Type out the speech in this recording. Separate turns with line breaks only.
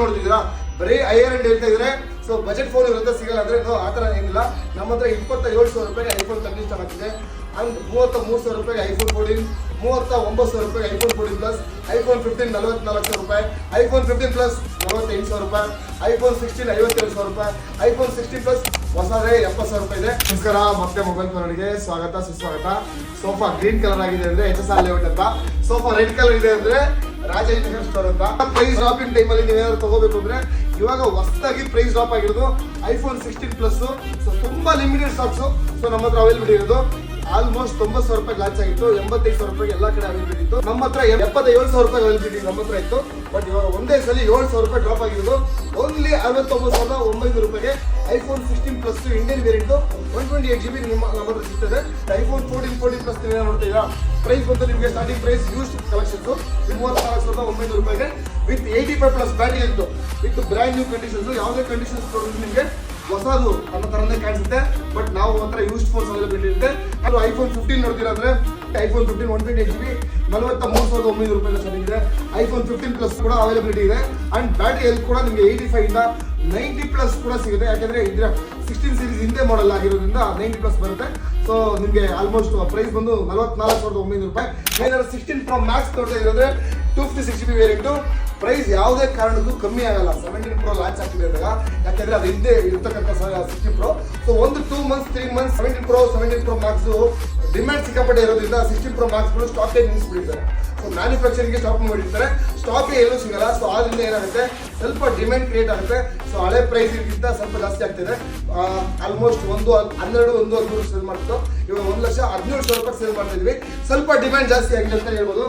ನೋಡಿದಿರಾ ಬರೀ higher end ಹೇಳ್ತಾ ಇದ್ರೆ ಸೊ ಬಜೆಟ್ ಫೋನ್ ಇರುತ್ತೆ ಸಿಗಲ್ಲ ಅಂದ್ರೆ ಆ ಥರ ಏನಿಲ್ಲ. ನಮ್ಮ ಹತ್ರ ಇಪ್ಪತ್ತ ಏಳು ಸಾವಿರ ರೂಪಾಯಿಗೆ ಐಫೋನ್ ಸ್ಟಾರ್ಟ್ ಆಗ್ತಿದೆ. ಅಂಡ್ ಮೂವತ್ತ ಮೂರು ಸಾವಿರ ರೂಪಾಯಿಗೆ ಐಫೋನ್ ಫೋರ್ಟೀನ್ ಮೂವತ್ತ ಒಂಬತ್ತು ಸಾವಿರ ರೂಪಾಯಿಗೆ iPhone fourteen plus iPhone fifteen ನಲವತ್ನಾಲ್ಕು ಸಾವಿರ ರೂಪಾಯಿ ಐಫೋನ್ ಫಿಫ್ಟೀನ್ ಪ್ಲಸ್ ನಲವತ್ತೆಂಟು ಸಾವಿರ ರೂಪಾಯಿ ಐಫೋನ್ ಸಿಕ್ಸ್ಟೀನ್ ಐವತ್ತೇಳು ಸಾವಿರ ರೂಪಾಯಿ ಐಫೋನ್ ಸಿಕ್ಸ್ಟೀನ್ ಪ್ಲಸ್ ಹೊಸದೇ ಎಪ್ಪತ್ತು ಸಾವಿರ ರೂಪಾಯಿ ಇದೆ. ನಮಸ್ಕಾರ, ಮತ್ತೆ ಮೊಬೈಲ್ ಫೋನಿಗೆ ಸ್ವಾಗತ, ಸುಸ್ವಾಗತ. ಸೋಫಾ ಗ್ರೀನ್ ಕಲರ್ ಆಗಿದೆ ಅಂದ್ರೆ ಎಚ್ ಎಸ್ ಆರ್ ಲೇಔಟ್ ಅಂತ. ಸೋಫಾ ರೆಡ್ ಕಲರ್ ಇದೆ ಅಂದ್ರೆ ಸ್ಟೋರ್ ಅಂತ? ಪ್ರೈಸ್ ಡ್ರಾಪಿಂಗ್ ಟೈಮಲ್ಲಿ ನೀವೇನಾದ್ರು ತಗೋಬೇಕು ಅಂದ್ರೆ, ಇವಾಗ ಹೊಸದಾಗಿ ಪ್ರೈಸ್ ಡ್ರಾಪ್ ಆಗಿರೋದು ಐಫೋನ್ ಸಿಕ್ಸ್ಟೀನ್ ಪ್ಲಸ್ ಸೊ ತುಂಬಾ ಲಿಮಿಟೆಡ್ ಸ್ಟಾಕ್ಸ್ ಸೊ ನಮ್ಮ ಹತ್ರ ಅವೈಲೇಬಲ್ ಇರೋದು ಆಲ್ಮೋಸ್ಟ್ ತೊಂಬತ್ತು ಸಾವಿರ ರೂಪಾಯಿ ಲಾಂಚ್ ಆಗಿತ್ತು ಎಂಬತ್ತೈದು ಸಾವಿರ ರೂಪಾಯಿ ಎಲ್ಲ ಕಡೆ ಅವೈಲೇಬಲ್ ಇತ್ತು ನಮ್ಮ ಹತ್ರ ಎಪ್ಪತ್ತೇಳು ಸಾವಿರ ರೂಪಾಯಿ ಅವೈಲೇಬಿಲಿಟಿ ನಮ್ಮ ಹತ್ರ ಇತ್ತು. ಬಟ್ ಇವಾಗ ಒಂದೇ ಸಲ ಏಳು ಸಾವಿರ ರೂಪಾಯಿ ಡ್ರಾಪ್ ಆಗಿರೋದು. ಓನ್ಲಿ ಅರವತ್ತೊಂಬತ್ತು ಸಾವಿರದ ಒಂಬೈನೂರು ರೂಪಾಯಿಗೆ iPhone sixteen plus Indian variant one twenty eight G B ನಿಮ್ಮ, ನಮ್ಮ ಹತ್ರ ಸಿಗ್ತದೆ. ಐಫೋನ್ ಫೋರ್ಟೀನ್ ಫೋರ್ಟೀನ್ ಪ್ಲಸ್ ನೀವು ನೋಡ್ತೀರಾ ಪ್ರೈಸ್ ಬಂದು ನಿಮಗೆ ಸ್ಟಾರ್ಟಿಂಗ್ ಪ್ರೈಸ್ ಯೂಸ್ ಕಲೆಕ್ಷನ್ಸು ಮೂವತ್ತು ನಾಲ್ಕು ಸಾವಿರದ ಒಂಬೈನೂರು ರೂಪಾಯಿಗೆ with eighty five plus battery ಇತ್ತು ವಿತ್ ಬ್ರ್ಯಾಂಡ್ ನ್ಯೂ ಕಂಡೀಷನ್ಸ್ ಯಾವುದೇ ಕಂಡೀಷನ್ಸ್ ನಿಮಗೆ ಹೊಸದು ಅನ್ನೋ ಥರನೇ ಕಾಣಿಸುತ್ತೆ. ಬಟ್ ಯೂಸ್ ಫೋನ್ಸ್ ಅವೈಲೇಬಲ್ ಇರುತ್ತೆ ಅದು ಐಫೋನ್ ಫಿಫ್ಟೀನ್ ನೋಡ್ತೀರಾ ಅಂದ್ರೆ iPhone fifteen one twenty G B ನಲವತ್ತ ಮೂರು ಸಾವಿರದ ಒಂಬೈನೂರು ರೂಪಾಯಿ ಚೆನ್ನಾಗಿದೆ ಐಫೋನ್ ಫಿಫ್ಟೀನ್ ಪ್ಲಸ್ ಕೂಡ ಅವೈಲೇಬಿಲಿಟಿ ಇದೆ. ಅಂಡ್ ಬ್ಯಾಟ್ರಿ ಹೆಲ್ತ್ ಕೂಡ ನಿಮಗೆ ಏಯ್ಟಿ ಫೈವ್ ಇಂದ ನೈಂಟಿ ಪ್ಲಸ್ ಕೂಡ ಸಿಗುತ್ತೆ. ಯಾಕಂದ್ರೆ ಇದ್ರ ಸಿಕ್ಸ್ಟೀನ್ ಸೀರೀಸ್ ಹಿಂದೆ ಮಾಡಲ್ ಆಗಿರೋದ್ರಿಂದ ನೈಂಟಿ ಪ್ಲಸ್ ಬರುತ್ತೆ. ಸೊ ನಿಮಗೆ ಆಲ್ಮೋಸ್ಟ್ ಪ್ರೈಸ್ ಬಂದು ನಲವತ್ನಾಲ್ಕು ಸಾವಿರದ ಒಂಬೈನೂರು ರೂಪಾಯಿ. ಏನಾದ್ರು ಸಿಕ್ಸ್ಟೀನ್ ಫ್ರಮ್ ಮ್ಯಾಕ್ಸ್ ನೋಡ್ತಾ ಇರೋದ್ರೆ two fifty six G B variant price ಯಾವುದೇ ಕಾರಣಕ್ಕೂ ಕಮ್ಮಿ ಆಗಲ್ಲ. ಸೆವೆಂಟೀನ್ ಪ್ರೋ ಲಾಂಚ್ ಆಗ್ತಿದೆ ಅಂದಾಗ ಯಾಕಂದ್ರೆ ಅದು ಹಿಂದೆ ಇರ್ತಕ್ಕಂಥ ಸಿಕ್ಸ್ಟಿ ಪ್ರೋ ಸೊ ಒಂದು two months three months seventeen pro seventeen pro max demand ಸಿಕ್ಕಾಪಟ್ಟೆ ಇರೋದ್ರಿಂದ ಸಿಕ್ಸ್ಟಿ ಪ್ರೋ ಮ್ಯಾಕ್ಸ್ಗಳು ಸ್ಟಾಕ್ ನಿಲ್ಲಿಸ್ಬಿಟ್ಟಿದ್ದಾರೆ. ಸೊ ಮ್ಯಾನುಫ್ಯಾಕ್ಚರಿಂಗ್ಗೆ ಸ್ಟಾಪ್ ಮಾಡಿರ್ತಾರೆ. ಸ್ಟಾಕ್ ಎಲ್ಲೂ ಸಿಗಲ್ಲ. ಸೊ ಆದ್ರಿಂದ ಏನಾಗುತ್ತೆ? ಸ್ವಲ್ಪ ಡಿಮ್ಯಾಂಡ್ ಕ್ರಿಯೇಟ್ ಆಗುತ್ತೆ. ಸೊ ಹಳೆ ಪ್ರೈಸ್ಗಿಂತ ಸ್ವಲ್ಪ ಜಾಸ್ತಿ ಆಗ್ತಿದೆ. ಆಲ್ಮೋಸ್ಟ್ ಒಂದು ಹನ್ನೆರಡು, ಒಂದು ಹದಿಮೂರು ಸೇಲ್ ಮಾಡ್ತು ಇವಾಗ ಒಂದು ಲಕ್ಷ ಹದಿನೇಳು ಸಾವಿರ ರೂಪಾಯಿ ಸೇಲ್ ಮಾಡ್ತಾ ಇದ್ವಿ. ಸ್ವಲ್ಪ ಡಿಮ್ಯಾಂಡ್ ಜಾಸ್ತಿ ಆಗಿದೆ ಅಂತ ಹೇಳ್ಬೋದು.